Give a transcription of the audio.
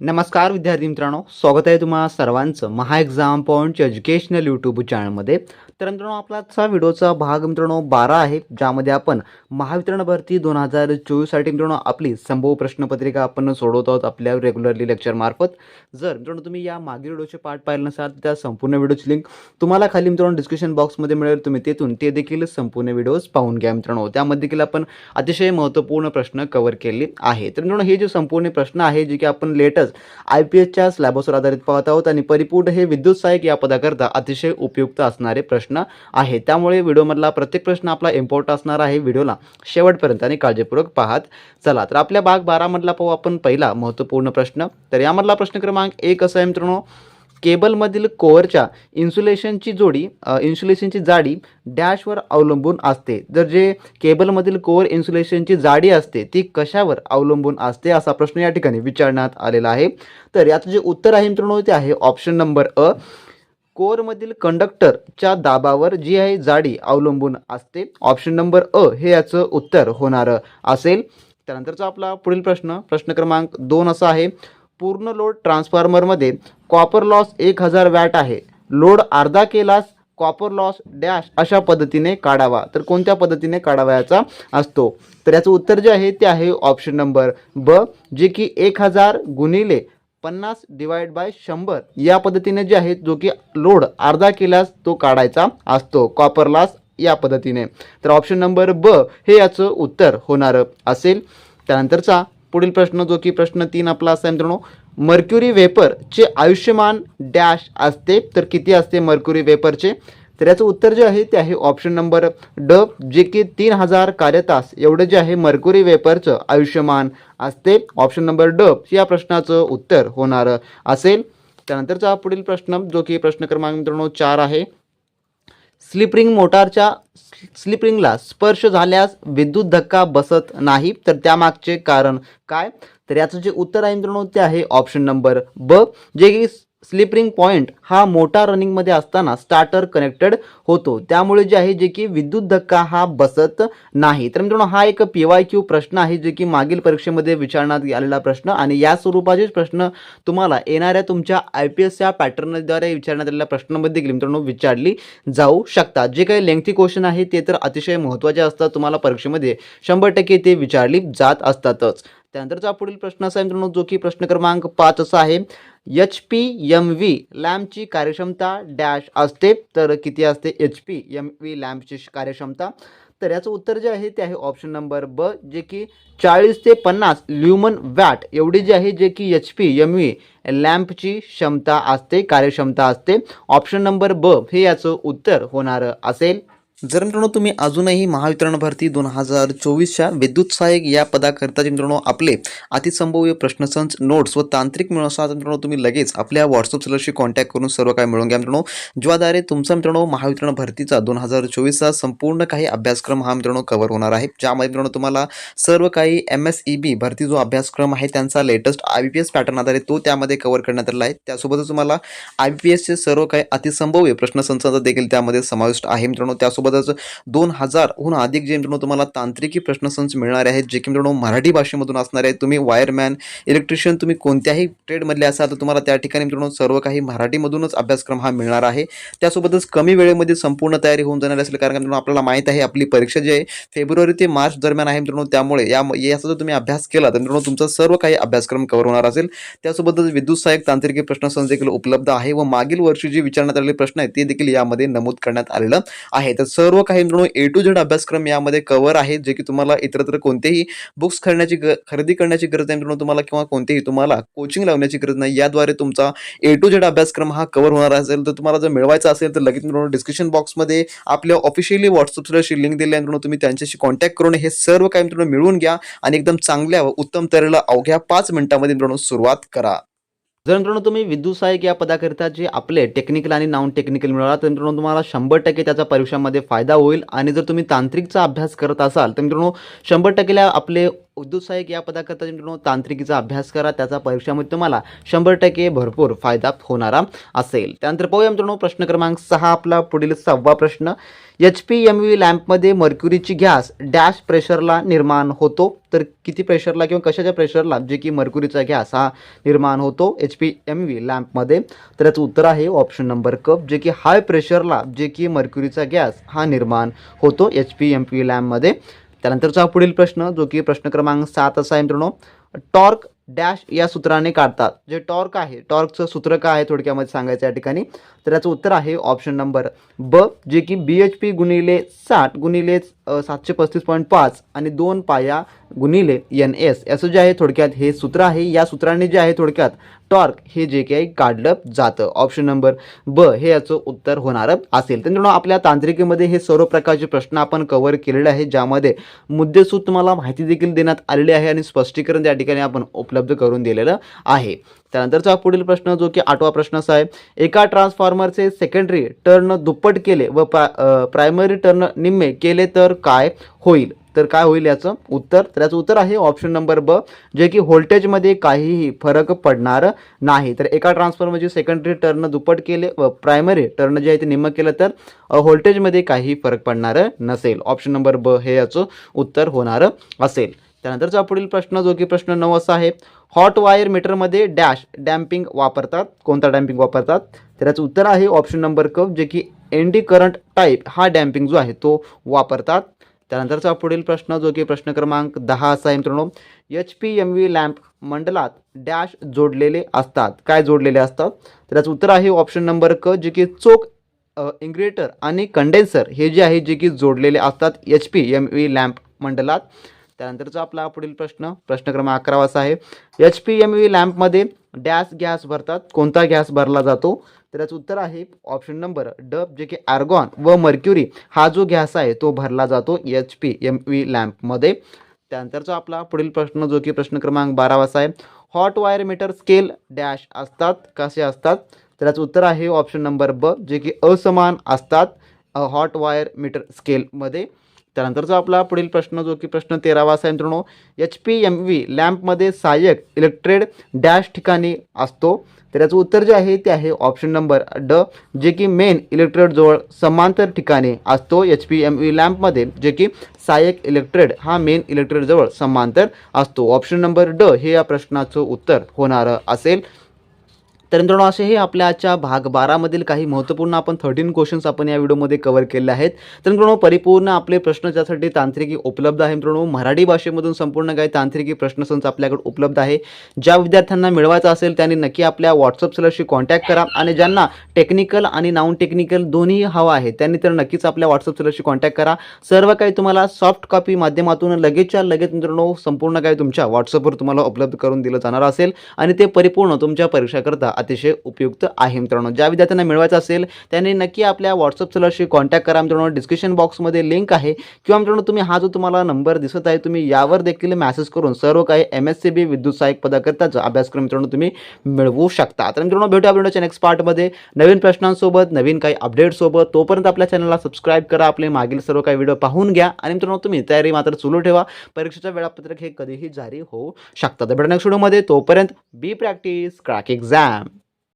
नमस्कार विद्यार्थी मित्रांनो स्वागत आहे तुम्हा सर्वांचं महा एक्झाम पॉईंटच्या एज्युकेशनल यूट्यूब चॅनलमध्ये तर मित्रांनो आपला व्हिडिओचा भाग मित्रांनो बारा आहे ज्यामध्ये आपण महावितरण भरती दोन हजार चोवीससाठी मित्रांनो आपली संभव प्रश्नपत्रिका आपण सोडवत आहोत आपल्या रेग्युलरली लेक्चरमार्फत जर मित्रांनो तुम्ही या मागील व्हिडिओचे पार्ट पाहिले नसाल त्या संपूर्ण व्हिडिओची लिंक तुम्हाला खाली मित्रांनो डिस्क्रिप्शन बॉक्समध्ये मिळेल. तुम्ही तेथून ते देखील संपूर्ण व्हिडिओज पाहून घ्या मित्रांनो. त्यामध्ये देखील आपण अतिशय महत्त्वपूर्ण प्रश्न कव्हर केले आहे तर मित्रांनो हे जे संपूर्ण प्रश्न आहे जे की आपण लेटेस्ट आय पी एसच्या स्लॅबसवर आधारित पाहत आहोत आणि परिपूर्ण हे विद्युत सहाय्यक या पदाकरता अतिशय उपयुक्त असणारे प्रश्न आहे. त्यामुळे व्हिडिओमधला प्रत्येक प्रश्न आपला इम्पॉर्टंट असणार आहे व्हिडिओला शेवटपर्यंत आणि काळजीपूर्वक पाहत चला. तर आपल्या भाग बारामधला पाहू आपण पहिला महत्त्वपूर्ण प्रश्न. तर यामधला प्रश्न क्रमांक एक असा आहे मित्रांनो. केबलमधील कोअरच्या इन्सुलेशनची जोडी इन्सुलेशनची जाडी डॅशवर अवलंबून असते. जर जे केबलमधील कोअर इन्सुलेशनची जाडी असते ती कशावर अवलंबून असते असा प्रश्न या ठिकाणी विचारण्यात आलेला आहे. तर याचं जे उत्तर आहे मित्रांनो ते आहे ऑप्शन नंबर अ. कोरमधील कंडक्टरच्या दाबावर जी आहे जाडी अवलंबून असते. ऑप्शन नंबर अ हे याचं उत्तर होणारं असेल. त्यानंतरचा आपला पुढील प्रश्न प्रश्न क्रमांक दोन असा आहे. पूर्ण लोड ट्रान्सफॉर्मरमध्ये कॉपर लॉस एक हजार वॅट आहे. लोड अर्धा केलास कॉपर लॉस डॅश अशा पद्धतीने काढावा. तर कोणत्या पद्धतीने काढावयाचा असतो? तर याचं उत्तर जे आहे ते आहे ऑप्शन नंबर ब जे की एक हजार गुणिले पन्नास डिवाइड बाय शंभर या पद्धतीने जे आहे जो की लोड अर्धा केल्यास तो काढायचा असतो कॉपर लॉस या पद्धतीने. तर ऑप्शन नंबर ब हे याचं उत्तर होणारं असेल. त्यानंतरचा पुढील प्रश्न जो की प्रश्न तीन आपला असा मित्रांनो मर्क्युरी वेपरचे आयुष्यमान डॅश असते. तर किती असते मर्क्युरी वेपरचे तर याचं उत्तर जे आहे ते आहे ऑप्शन नंबर ड जे की तीन हजार कार्यतास. एवढं जे आहे मर्क्युरी वेपरचं आयुष्यमान असते. ऑप्शन नंबर ड या प्रश्नाचं उत्तर होणारं असेल. त्यानंतरचा पुढील प्रश्न जो की प्रश्न क्रमांक मित्रांनो चार आहे. स्लिपरिंग मोटारच्या स्लिपरिंगला स्पर्श झाल्यास विद्युत धक्का बसत नाही. तर त्यामागचे कारण काय? तर याचं जे उत्तर आहे मित्रांनो ते आहे ऑप्शन नंबर ब जे की स्लिपरिंग पॉईंट हा मोठा रनिंगमध्ये असताना स्टार्टर कनेक्टेड होतो. त्यामुळे जे आहे जे की विद्युत धक्का हा बसत नाही. तर मित्रांनो हा एक पी वाय क्यू प्रश्न आहे जे की मागील परीक्षेमध्ये विचारण्यात आलेला प्रश्न. आणि या स्वरूपाचेच प्रश्न तुम्हाला येणाऱ्या तुमच्या आय पी एसच्या पॅटर्नद्वारे विचारण्यात आलेल्या प्रश्नामध्ये देखील मित्रांनो विचारली जाऊ शकतात जे काही लेंथी क्वेश्चन आहे ते तर अतिशय महत्त्वाचे असतात. तुम्हाला परीक्षेमध्ये शंभर टक्के ते विचारली जात असतातच. त्यानंतरचा पुढील प्रश्न असा आहे मित्रांनो जो की प्रश्न क्रमांक पाच असा आहे. एच पी एम व्ही लॅम्पची कार्यक्षमता डॅश असते तर किती असते? एच पी एम व्ही लॅम्पची कार्यक्षमता. तर याचं उत्तर जे आहे ते आहे ऑप्शन नंबर ब जे की चाळीस ते पन्नास ल्युमन वॅट. एवढी जी आहे जे की एच पी एम व्ही लॅम्पची क्षमता असते कार्यक्षमता असते. ऑप्शन नंबर ब हे याचं उत्तर होणारं असेल. जर मित्रांनो तुम्ही अजूनही महावितरण भरती दोन हजार चोवीसच्या विद्युत सहाय्यक या पदाकरताचे मित्रांनो आपले अतिसंभव्य प्रश्नसंच नोट्स व तांत्रिक मिळून मित्रांनो तुम्ही लगेच आपल्या व्हॉट्सअप सेलरशी कॉन्टॅक्ट करून सर्व काय मिळून घ्या मित्रांनो. ज्याद्वारे तुमचा मित्रांनो महावितरण भरतीचा दोन हजार चोवीसचा संपूर्ण काही अभ्यासक्रम हा मित्रांनो कव्हर होणार आहे. ज्यामध्ये मित्रांनो तुम्हाला सर्व काही एम एस ई बी भरती जो अभ्यासक्रम आहे त्यांचा latest I B P S pattern आधारे तो त्यामध्ये कव्हर करण्यात आलेला आहे. त्यासोबतच तुम्हाला आय बी पी एसचे सर्व काही अतिसंभव्य प्रश्नसंचाचा देखील त्यामध्ये समाविष्ट आहे मित्रांनो. सोबतच दोन हजारहून अधिक जे मित्रांनो तुम्हाला तांत्रिकी प्रश्नसंच मिळणार आहेत जे की मित्रांनो मराठी भाषेमधून असणार आहेत. तुम्ही वायरमॅन इलेक्ट्रिशियन तुम्ही कोणत्याही ट्रेडमधले असाल तर तुम्हाला त्या ठिकाणी मित्रांनो सर्व काही मराठीमधूनच अभ्यासक्रम हा मिळणार आहे. त्यासोबतच कमी वेळेमध्ये संपूर्ण तयारी होऊन जाणार असेल कारण मित्रांनो आपल्याला माहीत आहे आपली परीक्षा जी आहे फेब्रुवारी ते मार्च दरम्यान आहे मित्रांनो त्यामुळे या याचा जर तुम्ही अभ्यास केला तर मित्रांनो तुमचा सर्व काही अभ्यासक्रम कव्हर होणार असेल. त्यासोबतच विद्युत सहाय्यक तांत्रिकी प्रश्नसंच देखील उपलब्ध आहे व मागील वर्षी जी विचारण्यात आलेले प्रश्न आहेत ते देखील यामध्ये नमूद करण्यात आलेलं आहे. तर सर्व काही मित्रांनो ए टू झेड अभ्यासक्रम यामध्ये कव्हर आहे जे की तुम्हाला इतरत्र कोणतेही बुक्स खरण्याची ग खरेदी करण्याची गरज नाही मित्रांनो तुम्हाला किंवा कोणतेही तुम्हाला कोचिंग लावण्याची गरज नाही. याद्वारे तुमचा ए टू झेड अभ्यासक्रम हा कव्हर होणार असेल. तर तुम्हाला जर मिळवायचा असेल तर लगेच मित्रांनो डिस्क्रिप्शन बॉक्समध्ये आपल्या ऑफिशियली व्हॉट्सअपची लिंक दिली आहे. मित्रांनो तुम्ही त्यांच्याशी कॉन्टॅक्ट करून हे सर्व काही मित्रांनो मिळवून घ्या आणि एकदम चांगल्या व उत्तम तऱ्हेला अवघ्या पाच मिनिटांमध्ये मित्रांनो सुरुवात करा. जर मित्रांनो तुम्ही विद्युत सहाय्यक या पदाकरिता जे आपले टेक्निकल आणि नॉन टेक्निकल मिळाला तर मित्रांनो तुम्हाला शंभर टक्के त्याचा परीक्षामध्ये फायदा होईल. आणि जर तुम्ही तांत्रिकचा अभ्यास करत असाल तर मित्रांनो शंभर टक्केला आपले उद्योग सहाय्यक या पदाकरता मित्रांनो तांत्रिकीचा अभ्यास करा त्याचा परीक्षामध्ये तुम्हाला शंभर टक्के भरपूर फायदा होणारा असेल. त्यानंतर पाहूया मित्रांनो प्रश्न क्रमांक सहा आपला पुढील सहावा प्रश्न. एच पी एम व्ही लॅम्पमध्ये मर्क्युरीची गॅस डॅश प्रेशरला निर्माण होतो. तर किती प्रेशरला किंवा कशाच्या प्रेशरला जे की मर्क्युरीचा गॅस हा निर्माण होतो एच पी एम व्ही लॅम्पमध्ये? तर याचं उत्तर आहे ऑप्शन नंबर कप जे की हाय प्रेशरला जे की मर्क्युरीचा गॅस हा निर्माण होतो एच पी एम पी लॅम्पमध्ये. त्यानंतरचा पुढील प्रश्न जो की प्रश्न क्रमांक सात असा आहे मित्रांनो टॉर्क डॅश या सूत्राने काढतात. जे टॉर्क आहे टॉर्कचं सूत्र काय आहे थोडक्यामध्ये सांगायचं या ठिकाणी? तर याचं उत्तर आहे ऑप्शन नंबर ब जे की बी एच पी गुणिले साठ गुणिले सातशे पस्तीस पॉईंट पाच आणि दोन पाया गुणिले एन एस याचं जे आहे थोडक्यात हे सूत्र आहे. या सूत्राने जे आहे थोडक्यात टॉर्क हे जे काही काढलं जातं. ऑप्शन नंबर ब हे याचं उत्तर होणार असेल. तर मित्रांनो आपल्या तांत्रिकेमध्ये हे सर्व प्रकारचे प्रश्न आपण कव्हर केलेले आहे ज्यामध्ये मुद्देसूद तुम्हाला माहिती देखील देण्यात आलेली आहे आणि स्पष्टीकरण त्या ठिकाणी आपण उपलब्ध करून दिलेलं आहे. त्यानंतरचा पुढील प्रश्न जो की आठवा प्रश्न असा आहे एका ट्रान्सफॉर्मरचे सेकंडरी टर्न दुप्पट केले व प्रा प्रायमरी टर्न निम्मे केले तर काय होईल? तर काय होईल याचं? उत्तर. तर याचं उत्तर आहे ऑप्शन नंबर ब जे की व्होल्टेजमध्ये काहीही फरक पडणार नाही. तर एका ट्रान्सफॉर्मरची सेकंडरी टर्न दुप्पट केले व प्रायमरी टर्न जे आहे ते निम्म केलं तर व्होल्टेजमध्ये काही फरक पडणार नसेल. ऑप्शन नंबर ब हे याचं उत्तर होणार असेल. त्यानंतरचा पुढील प्रश्न जो की प्रश्न नऊ असा आहे हॉट वायर मीटरमध्ये डॅश डॅम्पिंग वापरतात. कोणता डॅम्पिंग वापरतात? तर याचं उत्तर आहे ऑप्शन नंबर क जे की एन डी करंट टाईप हा डॅम्पिंग जो आहे तो वापरतात. त्यानंतरचा पुढील प्रश्न जो की प्रश्न क्रमांक दहा असा आहे मित्रांनो. H P M V lamp मंडलात dash जोडलेले असतात. काय जोडलेले असतात? तर याचं उत्तर आहे ऑप्शन नंबर क जे की चोक इंग्रेटर आणि कंडेन्सर हे जे आहे जे की जोडलेले असतात H P M V lamp मंडलात. त्यानंतरचा आपला पुढील प्रश्न प्रश्न क्रमांक अकरावा असा आहे. एच पी एम व्ही लॅम्पमध्ये डॅश गॅस भरतात कोणता गॅस भरला जातो? तर याचं उत्तर आहे ऑप्शन नंबर डब जे की आर्गॉन व मर्क्युरी हा जो गॅस आहे तो भरला जातो एच पी एम व्ही लॅम्पमध्ये. त्यानंतरचा आपला पुढील प्रश्न जो की प्रश्न क्रमांक बारावा असा आहे hot wire meter scale dash असतात कसे असतात? तर याचं उत्तर आहे ऑप्शन नंबर ब जे की असमान असतात हॉट वायर मीटर स्केलमध्ये. त्यानंतरचा आपला पुढील प्रश्न जो की प्रश्न तेरावा असा मित्रांनो एच पी एम व्ही लॅम्पमध्ये सहाय्यक इलेक्ट्रेड डॅश ठिकाणी असतो. तर याचं उत्तर जे आहे ते आहे ऑप्शन नंबर ड जे की मेन इलेक्ट्रेडजवळ समांतर ठिकाणी असतो एच पी एम व्ही लॅम्पमध्ये जे की सहाय्यक इलेक्ट्रेड हा मेन इलेक्ट्रेडजवळ समांतर असतो. ऑप्शन नंबर ड हे या प्रश्नाचं उत्तर होणारं असेल. तर मित्रांनो असे हे आपल्या आजच्या भाग बारामधील काही महत्त्वपूर्ण आपण थर्टीन क्वेश्चन्स आपण या व्हिडिओमध्ये कव्हर केले आहेत. तर मित्रांनो परिपूर्ण आपले प्रश्न ज्यासाठी तांत्रिकी उपलब्ध आहे मित्रांनो मराठी भाषेमधून संपूर्ण काही तांत्रिकी प्रश्नसंच आपल्याकडे उपलब्ध आहे. ज्या विद्यार्थ्यांना मिळवायचं असेल त्यांनी नक्की आपल्या व्हॉट्सअप सेलरशी कॉन्टॅक्ट करा आणि ज्यांना टेक्निकल आणि नॉन टेक्निकल दोन्ही हवं आहे त्यांनी तर नक्कीच आपल्या व्हॉट्सअप सेलरशी कॉन्टॅक्ट करा. सर्व काही तुम्हाला सॉफ्ट कॉपी माध्यमातून लगेचच्या लगेच मित्रांनो संपूर्ण काही तुमच्या व्हॉट्सअपवर तुम्हाला उपलब्ध करून दिलं जाणार असेल आणि ते परिपूर्ण तुमच्या परीक्षाकरता अतिशय उपयुक्त आहे मित्रांनो. ज्या विद्यार्थ्यांना मिळवायचं असेल त्यांनी नक्की आपल्या व्हॉट्सअप सलरशी कॉन्टॅक्ट करा मित्रांनो. डिस्क्रिप्शन बॉक्समध्ये लिंक आहे. किंवा मित्रांनो तुम्ही हा जो तुम्हाला नंबर दिसत आहे तुम्ही यावर देखील मेसेज करून सर्व काही एम एस सी बी विद्युत सहाय्यक पदाकरताचा अभ्यासक्रम मित्रांनो तुम्ही मिळवू शकता. तर मित्रांनो भेटूया व्हिडिओच्या नेक्स्ट पार्टमध्ये नवीन प्रश्नांसोबत नवीन काही अपडेट्ससोबत तोपर्यंत आपल्या चॅनलला सबस्क्राईब करा. आपले मागील सर्व काही व्हिडिओ पाहून घ्या. आणि मित्रांनो तुम्ही तयारी मात्र सुरू ठेवा. परीक्षेचं वेळापत्रक हे कधीही जारी होऊ शकतात भेटू नेक्स्ट व्हिडिओमध्ये तोपर्यंत बी प्रॅक्टिस क्रॅक एक्झाम